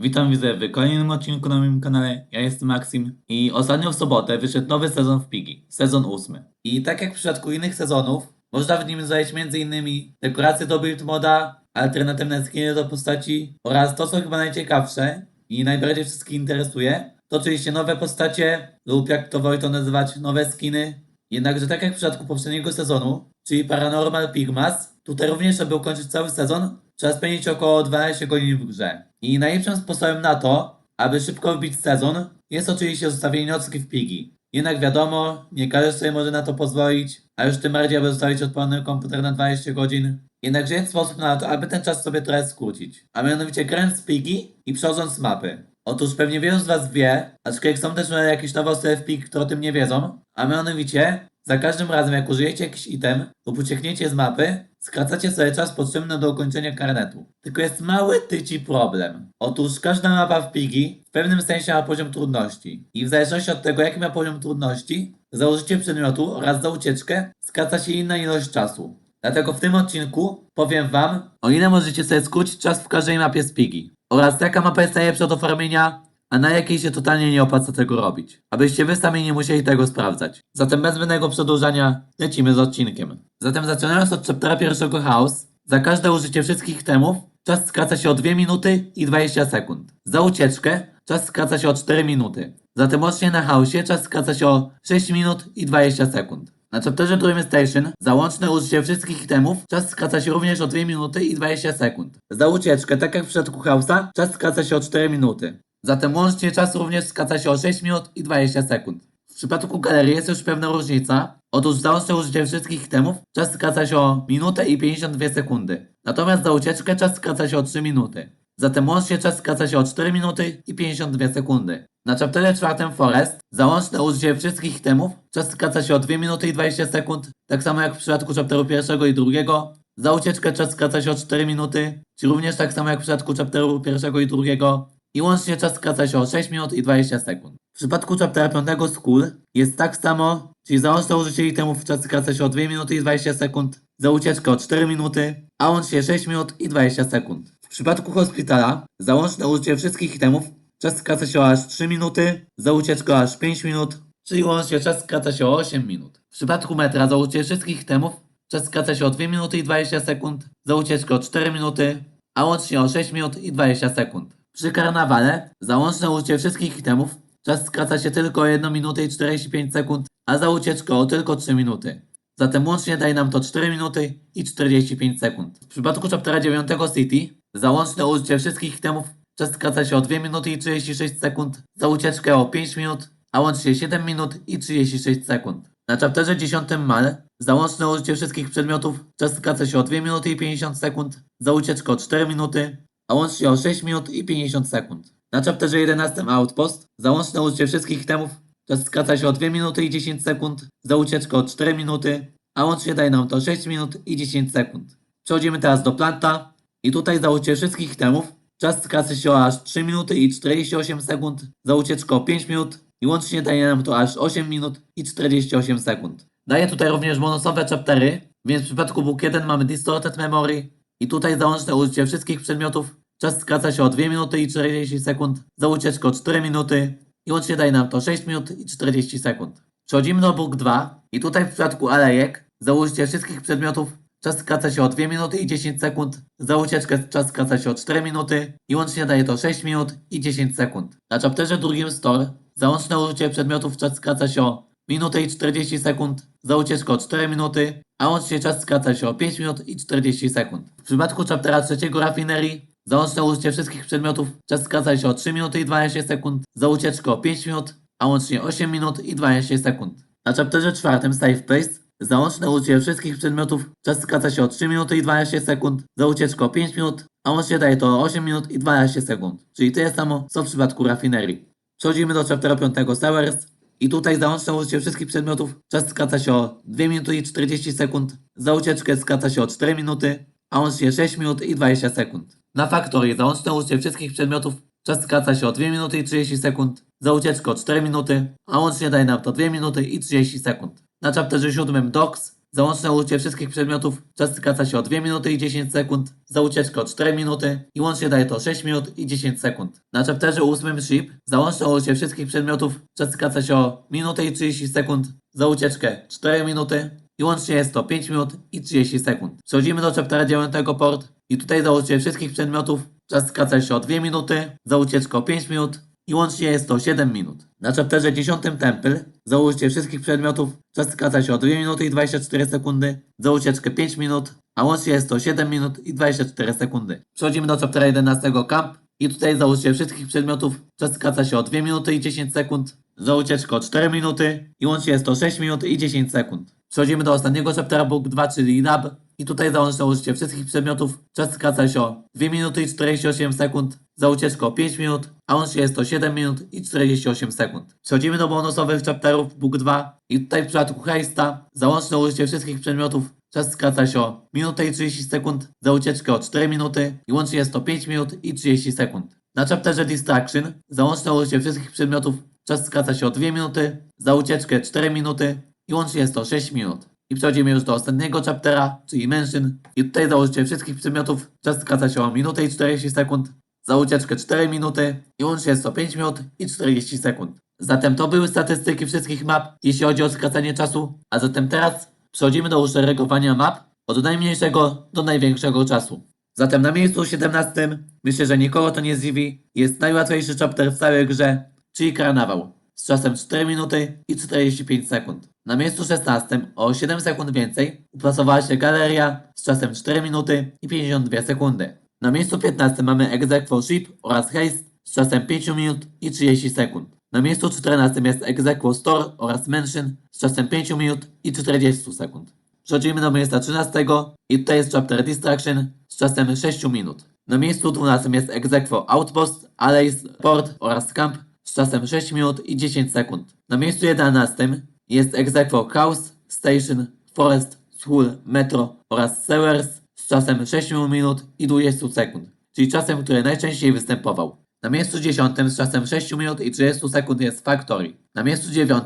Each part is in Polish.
Witam widzę w kolejnym odcinku na moim kanale. Ja jestem Maxim i ostatnio w sobotę wyszedł nowy sezon w Pigi, sezon ósmy. I tak jak w przypadku innych sezonów, można w nim znaleźć m.in. dekoracje do build moda, alternatywne skiny do postaci oraz to co chyba najciekawsze i najbardziej wszystkich interesuje, to oczywiście nowe postacie lub jak to woli to nazywać, nowe skiny. Jednakże tak jak w przypadku poprzedniego sezonu, czyli Paranormal Pigmas, tutaj również, aby ukończyć cały sezon, trzeba spędzić około 12 godzin w grze. I najlepszym sposobem na to, aby szybko wbić sezon, jest oczywiście zostawienie nocki w pigi. Jednak wiadomo, nie każdy sobie może na to pozwolić, a już tym bardziej, aby zostawić odpalony komputer na 12 godzin. Jednakże jest sposób na to, aby ten czas sobie trochę skrócić, a mianowicie grając z pigi i przechodząc z mapy. Otóż pewnie wielu z Was wie, aczkolwiek są też jakieś nowe osoby w pig, które o tym nie wiedzą, a mianowicie za każdym razem jak użyjecie jakiś item lub uciekniecie z mapy, skracacie sobie czas potrzebny do ukończenia karnetu. Tylko jest mały tyci problem. Otóż każda mapa w Pigi w pewnym sensie ma poziom trudności. I w zależności od tego jaki ma poziom trudności, za użycie przedmiotu oraz za ucieczkę skraca się inna ilość czasu. Dlatego w tym odcinku powiem Wam, o ile możecie sobie skrócić czas w każdej mapie z Pigi. Oraz jaka mapa jest najlepsza do farmienia, a na jakiej się totalnie nie opłaca tego robić. Abyście wy sami nie musieli tego sprawdzać. Zatem bez zbędnego przedłużania lecimy z odcinkiem. Zatem zaczynając od chaptera pierwszego House, za każde użycie wszystkich temów czas skraca się o 2 minuty i 20 sekund. Za ucieczkę czas skraca się o 4 minuty. Zatem łącznie na House'ie czas skraca się o 6 minut i 20 sekund. Na chapterze Dream Station za łączne użycie wszystkich itemów czas skraca się również o 2 minuty i 20 sekund. Za ucieczkę, tak jak w przypadku House'a, czas skraca się o 4 minuty. Zatem łącznie czas również skraca się o 6 minut i 20 sekund. W przypadku galerii jest już pewna różnica. Otóż za użycie wszystkich itemów czas skraca się o minutę i 52 sekundy. Natomiast za ucieczkę czas skraca się o 3 minuty. Zatem łącznie czas skraca się o 4 minuty i 52 sekundy. Na chapterze czwartym Forest za łączne użycie wszystkich itemów czas skraca się o 2 minuty i 20 sekund, tak samo jak w przypadku chapteru pierwszego i drugiego. Za ucieczkę czas skraca się o 4 minuty, czy również tak samo jak w przypadku chapteru pierwszego i drugiego. I łącznie czas skraca się o 6 minut i 20 sekund. W przypadku chaptera 5 School jest tak samo, czyli za łączne użycie itemów czas skraca się o 2 minuty i 20 sekund, za ucieczkę o 4 minuty, a łącznie 6 minut i 20 sekund. W przypadku Hospitala za łączne użycie wszystkich itemów czas skraca się o aż 3 minuty, za ucieczkę o aż 5 minut, czyli łącznie czas skraca się o 8 minut. W przypadku metra za użycie wszystkich itemów czas skraca się o 2 minuty i 20 sekund, za ucieczkę o 4 minuty, a łącznie o 6 minut i 20 sekund. Przy karnawale za łączne użycie wszystkich itemów czas skraca się tylko o 1 minutę i 45 sekund, a za ucieczkę o tylko 3 minuty. Zatem łącznie daje nam to 4 minuty i 45 sekund. W przypadku chaptera 9 City za łączne użycie wszystkich itemów czas skraca się o 2 minuty i 36 sekund, za ucieczkę o 5 minut, a łącznie 7 minut i 36 sekund. Na chapterze 10 Mal za łączne użycie wszystkich przedmiotów czas skraca się o 2 minuty i 50 sekund, za ucieczkę o 4 minuty, a łącznie o 6 minut i 50 sekund. Na chapterze 11 Outpost za łączne użycie wszystkich itemów czas skraca się o 2 minuty i 10 sekund, za ucieczkę o 4 minuty, a łącznie daje nam to 6 minut i 10 sekund. Przechodzimy teraz do planta i tutaj za użycie wszystkich itemów czas skraca się o aż 3 minuty i 48 sekund, za ucieczkę o 5 minut i łącznie daje nam to aż 8 minut i 48 sekund. Daję tutaj również bonusowe chaptery, więc w przypadku Book 1 mamy Distorted Memory i tutaj za łączne użycie wszystkich przedmiotów. Czas skraca się o 2 minuty i 40 sekund, za ucieczkę o 4 minuty. I łącznie daje nam to 6 minut i 40 sekund. Przechodzimy do Book 2 i tutaj w przypadku alejek za użycie wszystkich przedmiotów czas skraca się o 2 minuty i 10 sekund, za ucieczkę czas skraca się o 4 minuty i łącznie daje to 6 minut i 10 sekund. Na chapterze drugim Store za łączne użycie przedmiotów czas skraca się o minutę i 40 sekund, za ucieczkę o 4 minuty, a łącznie czas skraca się o 5 minut i 40 sekund. W przypadku chaptera trzeciego rafinerii za łączne użycie wszystkich przedmiotów czas skraca się o 3 minuty i 12 sekund, za ucieczkę o 5 minut, a łącznie 8 minut i 12 sekund. Na chapterze czwartym Safe Place za łączne użycie wszystkich przedmiotów czas skraca się o 3 minuty i 12 sekund, za ucieczkę o 5 minut, a łącznie daje to 8 minut i 12 sekund, czyli tyle samo co w przypadku rafinerii. Przechodzimy do chaptera 5 Sewers i tutaj za łączne użycie wszystkich przedmiotów czas skraca się o 2 minuty i 40 sekund, za ucieczkę skraca się o 4 minuty, a łącznie 6 minut i 20 sekund. Na Factory za łączne użycie wszystkich przedmiotów czas skraca się o 2 minuty i 30 sekund, za ucieczkę o 4 minuty, a łącznie daje nam to 2 minuty i 30 sekund. Na chapterze 7 Docs Za łączne użycie wszystkich przedmiotów czas skraca się o 2 minuty i 10 sekund, za ucieczkę o 4 minuty i łącznie daje to 6 minut i 10 sekund. Na chapterze 8 Ship za łączne użycie wszystkich przedmiotów czas skraca się o minutę i 30 sekund, za ucieczkę 4 minuty i łącznie jest to 5 minut i 30 sekund. Przechodzimy do chaptera 9 Port i tutaj za użycie wszystkich przedmiotów czas skraca się o 2 minuty, za ucieczkę o 5 minut i łącznie jest to 7 minut. Na chapterze 10 Temple za użycie wszystkich przedmiotów czas skraca się o 2 minuty i 24 sekundy, za ucieczkę 5 minut, a łącznie jest to 7 minut i 24 sekundy. Przechodzimy do chaptera 11 Camp i tutaj za użycie wszystkich przedmiotów czas skraca się o 2 minuty i 10 sekund, za ucieczkę o 4 minuty i łącznie jest to 6 minut i 10 sekund. Przechodzimy do ostatniego chaptera Book 2, czyli Lab i tutaj za łączne użycie wszystkich przedmiotów czas skraca się o 2 minuty i 48 sekund, za ucieczkę o 5 minut, a łącznie jest to 7 minut i 48 sekund. Przechodzimy do bonusowych chapterów Book 2 i tutaj w przypadku Heista za łączne użycie wszystkich przedmiotów czas skraca się o minutę i 30 sekund, za ucieczkę o 4 minuty i łącznie jest to 5 minut i 30 sekund. Na chapterze Distraction za łączne użycie wszystkich przedmiotów czas skraca się o 2 minuty, za ucieczkę 4 minuty i łącznie jest to 6 minut. I przechodzimy już do ostatniego chaptera, czyli mężczyzn. I tutaj za użycie wszystkich przedmiotów czas skraca się o minutę i 40 sekund, za ucieczkę 4 minuty i łącznie jest to 5 minut i 40 sekund. Zatem to były statystyki wszystkich map, jeśli chodzi o skracanie czasu. A zatem teraz przechodzimy do uszeregowania map od najmniejszego do największego czasu. Zatem na miejscu 17 myślę, że nikogo to nie zdziwi, jest najłatwiejszy chapter w całej grze, czyli karnawał z czasem 4 minuty i 45 sekund. Na miejscu 16 o 7 sekund więcej uplasowała się galeria z czasem 4 minuty i 52 sekundy. Na miejscu 15 mamy Exequo Ship oraz Haste z czasem 5 minut i 30 sekund. Na miejscu 14 jest Exequo Store oraz Mansion z czasem 5 minut i 40 sekund. Przechodzimy do miejsca 13 i tutaj jest Chapter Distraction z czasem 6 minut. Na miejscu 12 jest Exequo Outpost, Alleys, Port oraz Camp z czasem 6 minut i 10 sekund. Na miejscu 11 jest Exequo House, Station, Forest, School, Metro oraz Sewers z czasem 6 minut i 20 sekund, czyli czasem, który najczęściej występował. Na miejscu 10 z czasem 6 minut i 30 sekund jest Factory. Na miejscu 9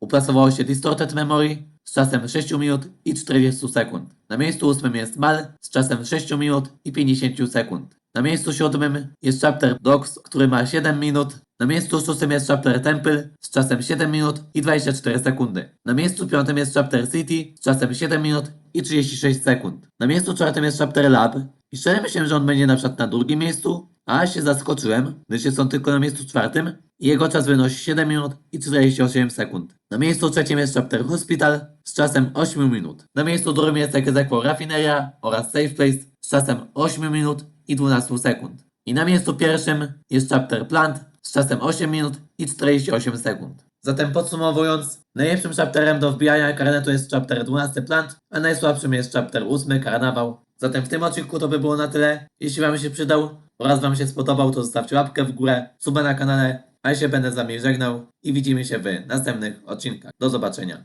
uplasowało się Distorted Memory z czasem 6 minut i 40 sekund. Na miejscu 8 jest Mal z czasem 6 minut i 50 sekund. Na miejscu 7 jest Chapter Dogs, który ma 7 minut. Na miejscu 6 jest Chapter Temple z czasem 7 minut i 24 sekundy. Na miejscu 5 jest Chapter City z czasem 7 minut i 36 sekund. Na miejscu 4 jest Chapter Lab i szczerze myślałem, że on będzie na przykład na drugim miejscu, a się zaskoczyłem, gdyż jest on tylko na miejscu czwartym i jego czas wynosi 7 minut i 48 sekund. Na miejscu trzecim jest Chapter Hospital z czasem 8 minut. Na miejscu drugim jest Exequo Raffineria oraz Safe Place z czasem 8 minut i 12 sekund. I na miejscu pierwszym jest Chapter Plant z czasem 8 minut i 48 sekund. Zatem podsumowując, najlepszym chapterem do wbijania karnetu jest chapter 12 Plant, a najsłabszym jest chapter 8 Karnawał. Zatem w tym odcinku to by było na tyle. Jeśli Wam się przydał oraz Wam się spodobał, to zostawcie łapkę w górę, suba na kanale, a ja się będę z Wami żegnał i widzimy się w następnych odcinkach. Do zobaczenia.